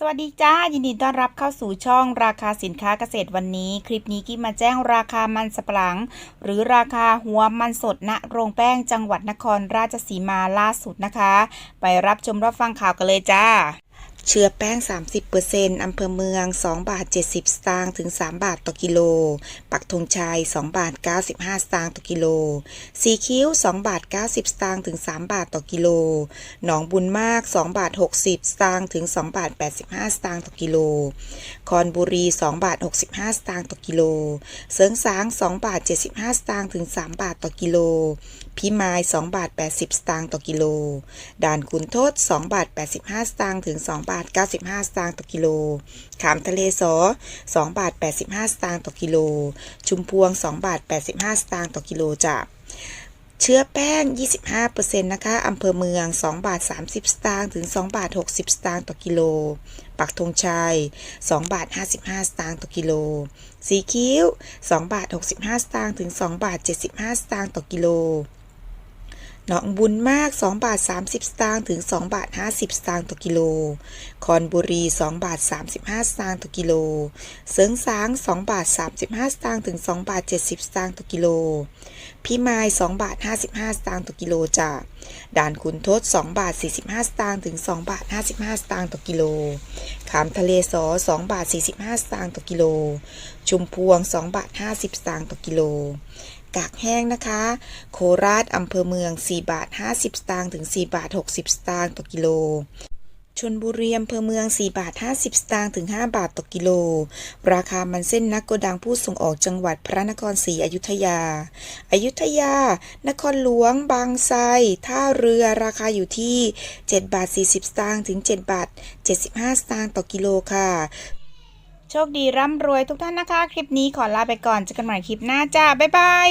สวัสดีจ้า ยินดีต้อนรับเข้าสู่ช่องราคาสินค้าเกษตรวันนี้ คลิปนี้กิ๊บมาแจ้งราคามันสปรัง หรือราคาหัวมันสดณโรงแป้งจังหวัดนครราชสีมาล่าสุดนะคะ ไปรับชมรับฟังข่าวกันเลยจ้า เชื้อแป้ง 30%อำเภอเมือง 2 บาท 70 สตางค์ถึง 3 บาทต่อกิโล ปักธงชัย 2 บาท 95 สตางค์ต่อกิโล สีคิ้ว 2 บาท 90 สตางค์ถึง 3 บาทต่อกิโล หนองบุญมาก 2 บาท 60 สตางค์ถึง 2 บาท 85 สตางค์ต่อกิโล คอนบุรี 2 บาท 65 สตางค์ต่อกิโล เสริงสาง 2 บาท 75 สตางค์ถึง 3 บาทต่อกิโล พิมาย 2 บาท 80 สตางค์ต่อกิโล ด่านขุนทด 2 บาท 85 สตางค์ถึง 2 บาทาท 95 สตางค์ต่อกิโล ขามทะเลสอ2บาท 85 สตางค์ต่อกิโล ชุมพวง 2 บาท 85 สตางค์ต่อกิโลจ้ะเชื้อแป้ง 25%นะคะอำเภอเมือง 2 บาท 30 สตางค์ ถึง 2 บาท 60 สตางค์ต่อกิโล ปักธงชัย 2 บาท 55 สตางค์ต่อกิโล สีคิ้ว 2 บาท 65 สตางค์ ถึง 2 บาท 75 สตางค์ต่อกิโล หนองบุญมาก 2 บาท 30 สตางค์ถึง 2 บาท 50 สตางค์ต่อกิโล คอนบุรี 2 บาท 35 สตางค์ต่อกิโล เสริงสาง 2 บาท 35 สตางค์ถึง 2 บาท 70 สตางค์ต่อกิโลพี่มาย 2 บาท 55 สตางค์ต่อกิโลจ้ะด่านขุนทด 2 บาท 45 สตางค์ถึง 2 บาท 55 สตางค์ต่อกิโล ขามทะเลสอ 2 บาท 45 สตางค์ต่อกิโล ชุมพวง 2 บาท 50 สตางค์ต่อกิโล กากแห้งนะคะ โคราชอำเภอเมือง 4 บาท 50 สตางค์ถึง 4 บาท 60 สตางค์ต่อกิโล ชนบุรีอำเภอเมือง 4 บาท 50 สตางค์ถึง 5 บาทต่อกิโล ราคามันเส้นนักโกดังผู้ส่งออกจังหวัดพระนครศรีอยุธยา อยุธยา นครหลวง บางไทรท่าเรือราคาอยู่ที่ 7 บาท 40 สตางค์ถึง 7 บาท 75 สตางค์ต่อกิโลค่ะ โชคดีร่ำรวยทุกท่านนะคะ คลิปนี้ขอลาไปก่อนเจอกันใหม่คลิปหน้าจ้า บ๊ายบาย